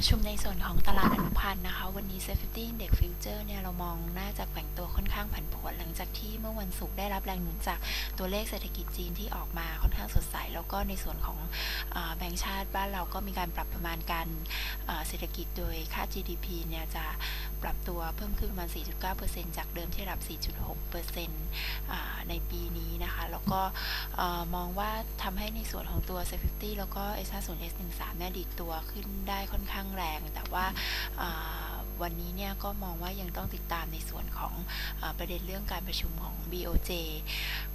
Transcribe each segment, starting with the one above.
ประชุมในส่วนของตลาดอนุพันธ์นะคะ วันนี้ Safety Index Future เนี่ยเรามองน่าจะแกว่งตัวค่อนข้างผันผวนหลังจากที่เมื่อวันศุกร์ได้รับแรงหนุนจากตัวเลขเศรษฐกิจจีนที่ออกมาค่อนข้างสดใส แล้วก็ในส่วนของอแบงก์ชาติบ้านเราก็มีการปรับประมาณการเศรษฐกิจโดยค่า GDP เนี่ยจะปรับตัวเพิ่มขึ้นประมาณ 4.9%จากเดิมที่รับ 4.6%ในปีนี้นะคะ แล้วก็มองว่าทำให้ในส่วนของตัว Safety แล้วก็ S50 S13 เนี่ยดีดตัวขึ้นได้ค่อนข้างแรง แต่ว่าวันนี้เนี่ยก็มองว่ายังต้องติดตามในส่วนของอประเด็นเรื่องการประชุมของ BOJ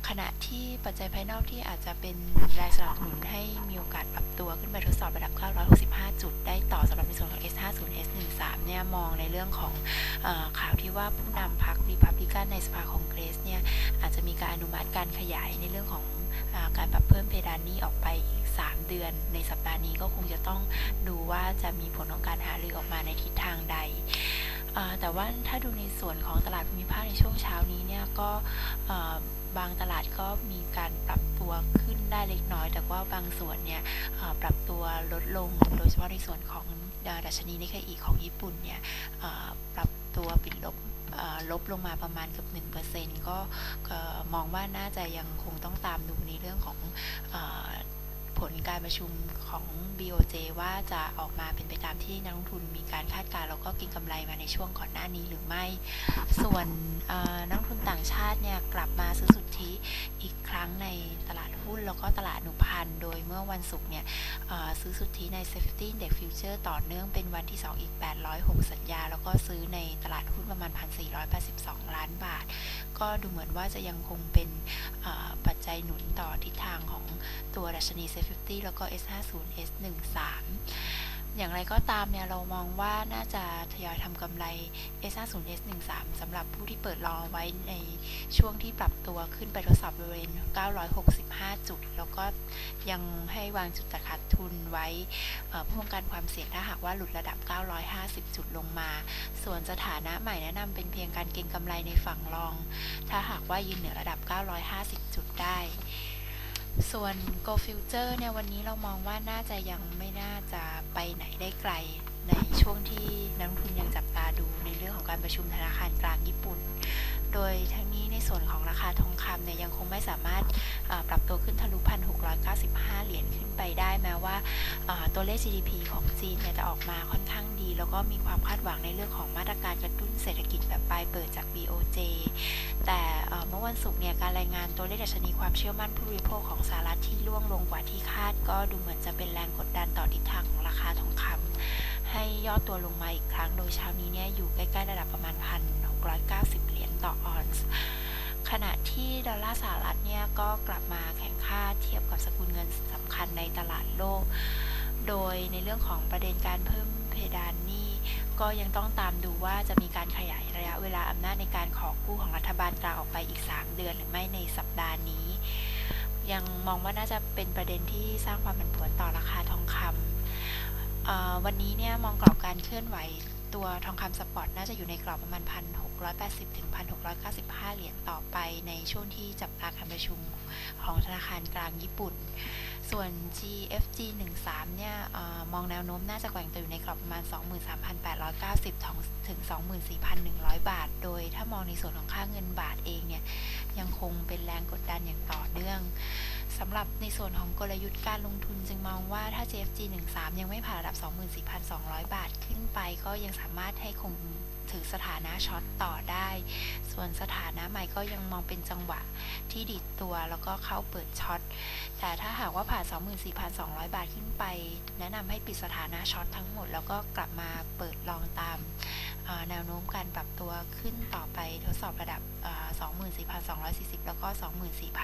ขณะที่ปัจจัยภายนอกที่อาจจะเป็นแรงสนับสนุนให้มีโอกาสปรับตัวขึ้นไปทดสอบระดับ 965 จุด ได้ต่อสำหรับในส่วนของ S50 S13 เนี่ยมองในเรื่องของอข่าวที่ว่าผู้นำพรรครีพับลิกันในสภาคองเกรสเนี่ยอาจจะมี อนุมัติการขยายในเรื่องของอการปรับเพิ่มเพดานนี้ออกไปอีก 3 เดือน ในสัปดาห์นี้ก็คงจะต้องดูว่าจะมีผลของการหารือออกมาในทิศทางใดแต่ว่าถ้าดูในส่วนของตลาดภูมิภาคในช่วงเช้านี้เนี่ยก็บางตลาดก็มีการปรับตัวขึ้นได้เล็กน้อย แต่ว่าบางส่วนเนี่ยปรับตัวลดลง โดยเฉพาะในส่วนของดัชนีนิเคอีของญี่ปุ่นเนี่ยปรับตัวปิดลบ ลบลงมาประมาณเกือบ1%ก็ก็มองว่าน่าจะยังคงต้องตามดูในเรื่องของอผลการประชุมของ BOJ ว่าจะออกมาเป็นไปตามที่นักลงทุนมีการคาดการณ์แล้วก็กินกำไรมาในช่วงก่อนหน้านี้หรือไม่ ส่วนนักลงทุนต่างชาติเนี่ยกลับมาซื้อสุทธิอีกครั้งในตลาดหุ้นแล้วก็ตลาดอนุพันธ์โดยเมื่อวันศุกร์เนี่ยซื้อสุทธิใน Safety Index Future ต่อเนื่องเป็นวันที่ 2 อีก 806 สัญญา แล้วก็ซื้อในตลาดหุ้นประมาณ 1,482 ล้านบาท ก็ดูเหมือนว่าจะยังคงเป็นปัจจัยหนุนต่อทิศทางของตัวดัชนี C50 แล้วก็ S50 S13 อย่างไรก็ตามเนี่ยเรามองว่าน่าจะทยอยทำกำไร S50 S13 สำหรับผู้ที่เปิดรอไว้ในช่วงที่ปรับตัวขึ้นไปทดสอบบริเวณ 965 จุด แล้วก็ยังให้วางจุดตัดขาดทุนไว้เอ่อเพื่อป้องกันความเสี่ยงถ้าหากว่าหลุดระดับ 950 จุดลงมา ส่วนสถานะใหม่แนะนำเป็นเพียงการเก็งกำไรในฝั่งรอง ถ้าหากว่ายืนเหนือระดับ 950 จุดได้ ส่วน Go Future เนี่ยวันนี้เรามองว่าน่าจะยังไม่น่าจะไปไหนได้ไกล ในช่วงที่นักลงทุนยังจับตาดูในเรื่องของการประชุมธนาคารกลางญี่ปุ่น โดยทั้งนี้ในส่วนของราคาทองคำเนี่ยยังคงไม่สามารถปรับตัวขึ้นทะลุ1,695เหรียญขึ้นไปได้แม้ว่า ตัวเลข GDP ของจีนเนี่ยจะออกมาค่อนข้างดี แล้วก็มีความคาดหวังในเรื่องของมาตรการกระตุ้นเศรษฐกิจแบบปลายเปิดจาก BOJ แต่เอ่เมื่อวันศุกร์เนี่ยการรายงานตัวเลขดัชนีความเชื่อมั่นผู้บริโภคของสหรัฐที่ร่วงลงกว่าที่คาด ก็ดูเหมือนจะเป็นแรงกดดันต่อทิศทางของราคาทองคำให้ย่อตัวลงมาอีกครั้งโดยเช้านี้เนี่ยอยู่ใกล้ๆระดับประมาณ1,690 เหรียญต่อออนซ์ ขณะที่ดอลลาร์สหรัฐเนี่ยก็กลับมาแข่งค่าเทียบกับสกุลเงินสำคัญในตลาดโลก โดยในเรื่องของประเด็นการเพิ่มเพดานหนี้ก็ยังต้องตามดูว่าจะมีการขยายระยะเวลาอำนาจในการขอกู้ของรัฐบาลกลางออกไปอีก 3 เดือนหรือไม่ในสัปดาห์นี้ ยังมองว่าน่าจะเป็นประเด็นที่สร้างความผันผวนต่อราคาทองคำวันนี้เนี่ยมองกรอบการเคลื่อนไหว ตัวทองคำสปอตน่าจะอยู่ในกรอบประมาณ 1,680 ถึง 1,695 เหรียญต่อไปในช่วงที่จับตาการประชุมของธนาคารกลางญี่ปุ่น ส่วน GFG 13เนี่ยอมองแนวโน้มน่าจะแกว่งตัวอยู่ในกรอบประมาณ 23,890 ถึง 24,100 บาท โดยถ้ามองในส่วนของค่าเงินบาทเองเนี่ย ยังคงเป็นแรงกดดันอย่างต่อเนื่องสำหรับในส่วนของกลยุทธ์การลงทุนจึงมองว่าถ้า GFG 13ยังไม่ผ่านระดับ 24,200 บาทขึ้นไปก็ยังสามารถให้คง ถือสถานะช็อตต่อได้ ส่วนสถานะใหม่ก็ยังมองเป็นจังหวะที่ดิดตัวแล้วก็เข้าเปิดช็อต แต่ถ้าหากว่าผ่าน 24,200 บาทขึ้นไป แนะนำให้ปิดสถานะช็อตทั้งหมด แล้วก็กลับมาเปิดลองตามแนวโน้มการปรับตัวขึ้นต่อไปทดสอบระดับ 24,240 แล้วก็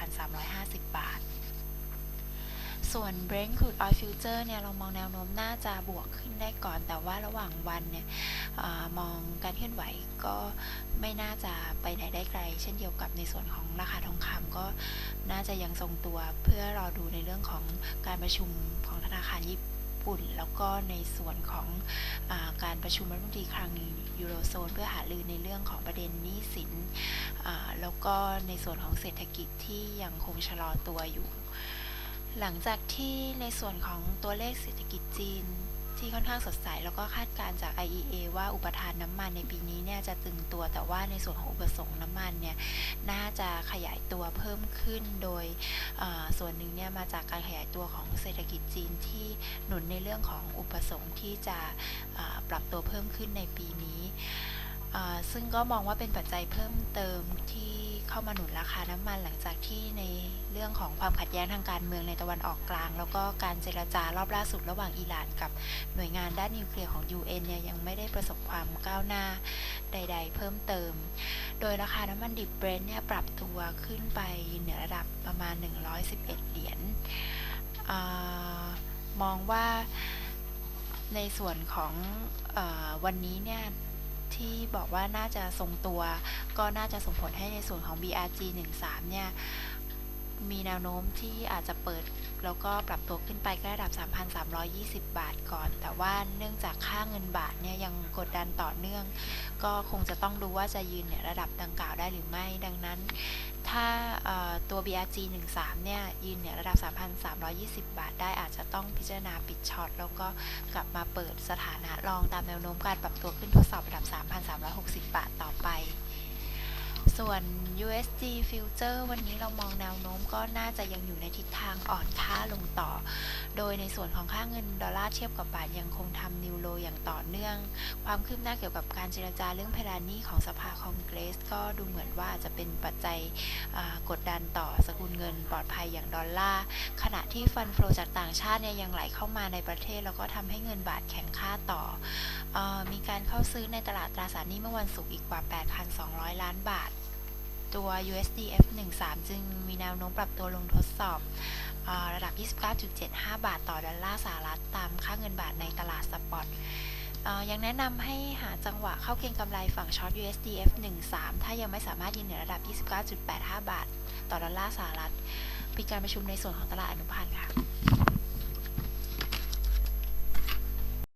24,350 บาท ส่วน Brent Crude Oil Future เนี่ย เรามองแนวโน้มน่าจะบวกขึ้นได้ก่อน แต่ว่าระหว่างวันเนี่ยอมองการเคลื่อนไหวก็ไม่น่าจะไปไหนได้ไกล เช่นเดียวกับในส่วนของราคาทองคำก็น่าจะยังทรงตัวเพื่อรอดูในเรื่องของการประชุมของธนาคารญี่ปุ่น แล้วก็ในส่วนของอการประชุมรัฐมนตรีคลังยูโรโซน เพื่อหารือในเรื่องของประเด็นหนี้สินแล้วก็ในส่วนของเศรษฐกิจที่ยังคงชะลอตัวอยู่ หลังจากที่ในส่วนของตัวเลขเศรษฐกิจจีน ที่ค่อนข้างสดใส แล้วก็คาดการจาก IEA ว่าอุปทานน้ำมันในปีนี้เนี่ยจะตึงตัวแต่ว่าในส่วนของอุปสงค์น้ำมันเนี่ยน่าจะขยายตัวเพิ่มขึ้นโดยส่วนหนึ่งเนี่ยมาจากการขยายตัวของเศรษฐกิจจีนที่หนุนในเรื่องของอุปสงค์ที่จะปรับตัวเพิ่มขึ้นในปีนี้ ซึ่งก็มองว่าเป็นปัจจัยเพิ่มเติมที่เข้ามาหนุนราคาน้ำมันหลังจากที่ในเรื่องของความขัดแย้งทางการเมืองในตะวันออกกลาง แล้วก็การเจรจารอบล่าสุดระหว่างอิหร่านกับหน่วยงานด้านนิวเคลียร์ของ UN เนี่ยยังไม่ได้ประสบความก้าวหน้าใด ๆ เพิ่มเติม โดยราคาน้ำมันดิบเบรนท์เนี่ยปรับตัวขึ้นไปเหนือระดับประมาณ 111 เหรียญอมองว่าในส่วนของอวันนี้เนี่ย ที่บอกว่าน่าจะทรงตัว ก็น่าจะส่งผลให้ในส่วนของ BRG 13เนี่ย มีแนวโน้มที่อาจจะเปิดแล้วก็ปรับตัวขึ้นไปใกล้ระดับ 3,320 บาทก่อน แต่ว่าเนื่องจากค่าเงินบาทเนี่ยยังกดดันต่อเนื่อง ก็คงจะต้องดูว่าจะยืนเนี่ยระดับดังกล่าวได้หรือไม่ ดังนั้น ถ้าเอ่อตัว BRG 13เนี่ยยืนเนี่ยระดับ 3,320 บาท ได้อาจจะต้องพิจารณาปิดช็อตแล้วก็กลับมาเปิดสถานะรองตามแนวโน้มการปรับตัวขึ้นทดสอบระดับ 3,360 บาทต่อไป ส่วน USD Future วันนี้เรามองแนวโน้มก็น่าจะยังอยู่ในทิศทางอ่อนค่าลงต่อ โดยในส่วนของค่าเงินดอลลาร์เทียบกับบาทยังคงทำนิวโลอย่างต่อเนื่อง ความคืบหน้าเกี่ยวกับการเจรจาเรื่องเพดานหนี้ของสภาคองเกรส ก็ดูเหมือนว่าจะเป็นปัจจัยกดดันต่อสกุลเงินปลอดภัยอย่างดอลลาร์ขณะที่ฟันโฟลจากต่างชาติเนี่ยยังไหลเข้ามาในประเทศ แล้วก็ทำให้เงินบาทแข็งค่าต่ออมีการเข้าซื้อในตลาดตราสารหนี้เมื่อวันศุกร์อีกกว่า 8,200 ล้านบาท ตัว USD F13 จึงมีแนวโน้มปรับตัวลงทดสอบอระดับ 29.75 บาทต่อดอลลาร์สหรัฐตามค่าเงินบาทในตลาดสปอตยังแนะนำให้หาจังหวะเข้าเก็งกำไรฝั่งช็อต USD F13 ถ้ายังไม่สามารถยืนเหนือระดับ 29.85 บาท ต่อดอลลาร์สหรัฐ ปิดการประชุมในส่วนของตลาดอนุพันธ์ค่ะ